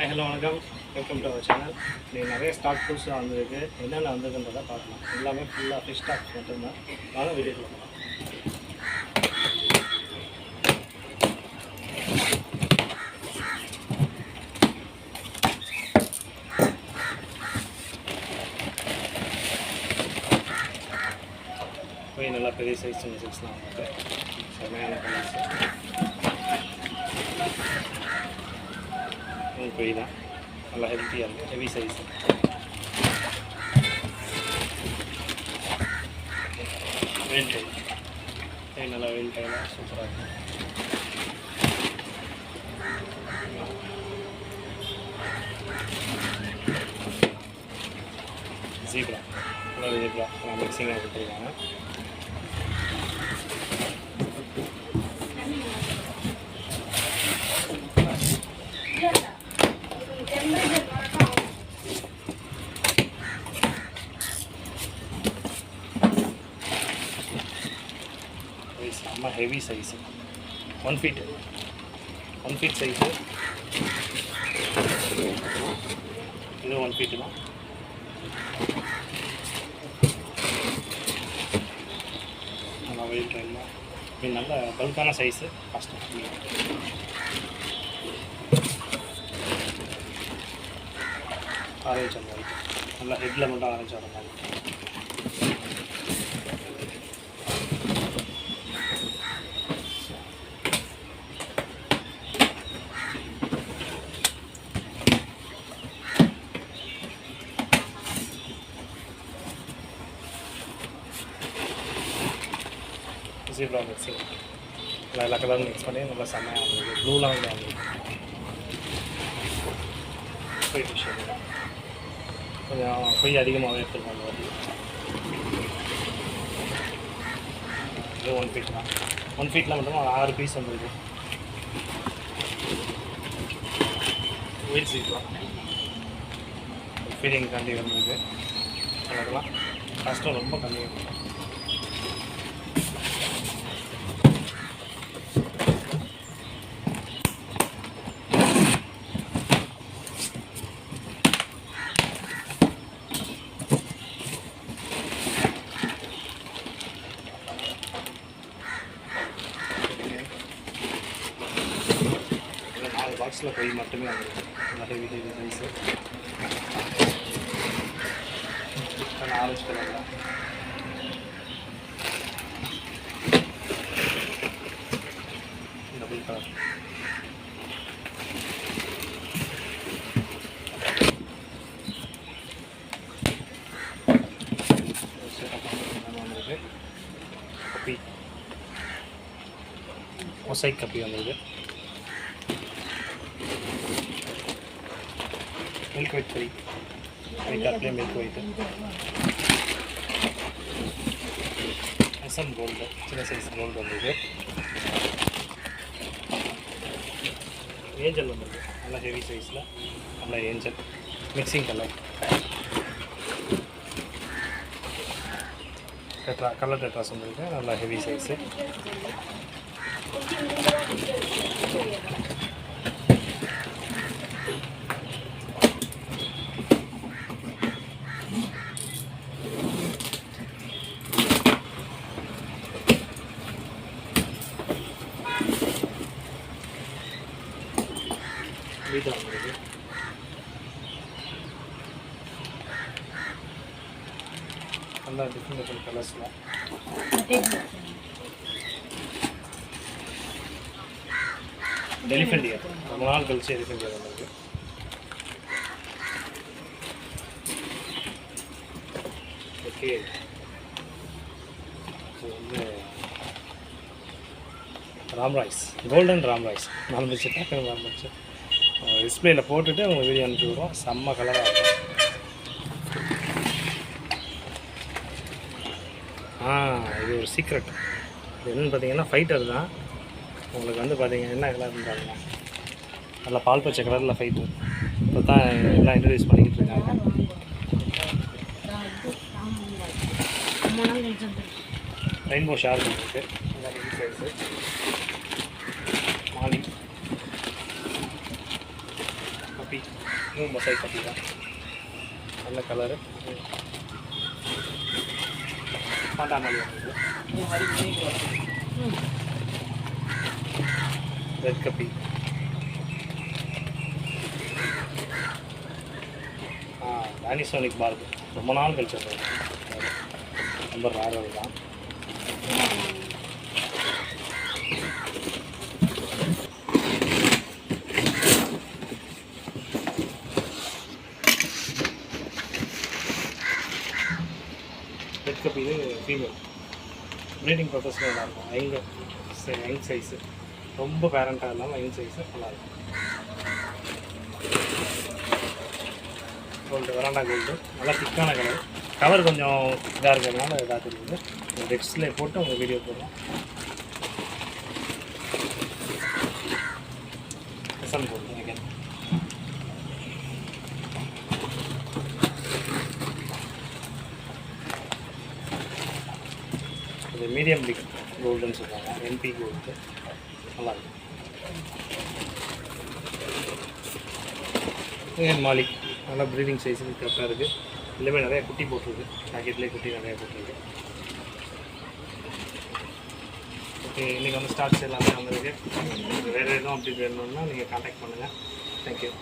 Hi hello வணக்கம். Welcome to our channel நீ நிறைய ஸ்டாக் புதுசாக வந்திருக்கு. என்னென்ன வந்திருக்குன்றதை பார்க்கலாம். எல்லாமே ஃபுல்லாக ஃபிஷ் ஸ்டாக் மட்டும்தான். வாங்க வீடியோ பார்க்கலாம் போய் நல்லா பெரிய சைஸ் சின்ன சைஸ்லாம் செம்மையான கலர்ஸ் போய் தான் நல்லா ஹெல்த்தியாக இருக்கும் heavy size veil tail tail நல்லா வெயில் டைலாம் சூப்பராக இருக்கும் ஜீப்ரா நல்லா ஜீப்ரா நல்லா heavy size one feet one feet size இது ஒன் ஃபீட்டு தான். நல்லா வெயிட் டைம்ல இது நல்ல பல்கான சைஸு கஷ்டம் ஆரேஞ்ச் அந்த white. நல்லா ஹெட்டில் மட்டும் ஆரஞ்சு வர மாதிரி. ஜீப்ரா மிக்சிங் நல்லா எல்லா கலரும் மிக்ஸ் பண்ணி நல்லா செம்மையாக இருந்தது ப்ளூலாம் வந்து வந்தது பொய் ஃபிஷ் கொஞ்சம் பொய் அதிகமாகவே எடுத்துருக்கோம் அந்த வாட்டி இது ஒன் ஃபீட் தான் ஒன் ஃபீட்டில் மட்டும் ஆறு பீஸ் வந்துருக்கு வீல் சீட்லாம் ஃபீடிங் காண்டி வந்திருக்கு அதெல்லாம் கஷ்டம் ரொம்ப கம்மி இதில் நாலு பாக்ஸில் போய் மட்டுமே வந்துருக்கு நல்லா ஹெவி ஹெவி சைஸு ஆரஞ்சு கலரில் டபுள் கலர் வந்திருக்கு கப்பி ஒசை கப்பி வந்திருக்கு மில்க் ஒயிட் ஃப்ரீ ஒயிட் அப்படியே மில்க் ஒயிட்டு எஸ்எம் கோல்டு சின்ன சைஸ் கோல்டு வந்திருக்கு ஏஞ்சல் வந்திருக்கு நல்ல ஹெவி சைஸில் நல்ல angel mixing colour tetra colour tetras வந்திருக்கு நல்ல ஹெவி சைஸு பீட்டா வந்திருக்கு நல்லா டிஃப்ரெண்ட் டிஃப்ரெண்ட் கலர்ஸ்லாம் எலிஃபெண்ட் இயர் ரொம்ப நாள் கழிச்சு எலிஃபெண்ட் இயர் வந்திருக்கு ஓகே இது வந்து ராம் ரைஸ் கோல்டன் ராம் நாலு மறந்துச்சு டக்குனு மறந்துச்சு டிஸ்பிளேயில் போட்டுட்டு உங்களுக்கு வீடியோ அனுப்பி விடுவோம். செம்ம கலராக இருக்கும். ஆ இது ஒரு சீக்ரெட் இது என்னென்னு பார்த்தீங்கன்னா ஃபைட்டர் தான். உங்களுக்கு வந்து பார்த்தீங்கன்னா என்ன கலர் இருந்தாங்க நல்லா பால் பச்சை கலரில் ஃபைட்டு இப்போ தான் எல்லாம் இன்ட்ரடியூஸ் பண்ணிக்கிட்டு இருக்காங்க. ரெயின்போ ஷார்க் இருக்குது நல்லா ஹெவி சைஸு மாலி கப்பி இதுவும் மொசைக் கப்பி தான். நல்ல கலரு பாண்டா ரெட் கப்பி ஆ வேனிசோனிக் ரொம்ப நாள் கழிச்சு ரொம்ப ரேரல் தான் ரெட் இது ஃபீமேல் ப்ரீடிங் பர்பஸ்க்கு நல்லாயிருக்கும் ஐங்க யங் சைஸு ரொம்ப பேரண்ட்டாக இல்லாமல் யங் சைஸு நல்லாயிருக்கும் கோல்டு வராண்டா கோல்டு நல்லா திக்கான கலர் கவர் கொஞ்சம் இதாக இருக்கிறதுனால இதாக தெரியுது. டெக்ஸ்டில் போட்டு உங்கள் வீடியோ போடுறோம். எஸ்எம் போடுறோம். இது மீடியம் பிக் கோல்டுன்னு சொல்லுவாங்க எம்பி கோல்டு நல்லா இருக்கும். ஏன் நல்லா ப்ரீடிங் சைஸ் கரெக்டாக இருக்குது எல்லாமே நிறைய குட்டி போட்டிருக்கு. பேக்கெட்லேயே குட்டி நிறையா போட்டிருக்கு. ஓகே இன்றைக்கி வந்து ஸ்டாக்ஸ் எல்லாமே வந்திருக்கு. வேறு எதுவும் அப்படி வேணும்னா நீங்கள் காண்டாக்ட் பண்ணுங்கள் தேங்க்யூ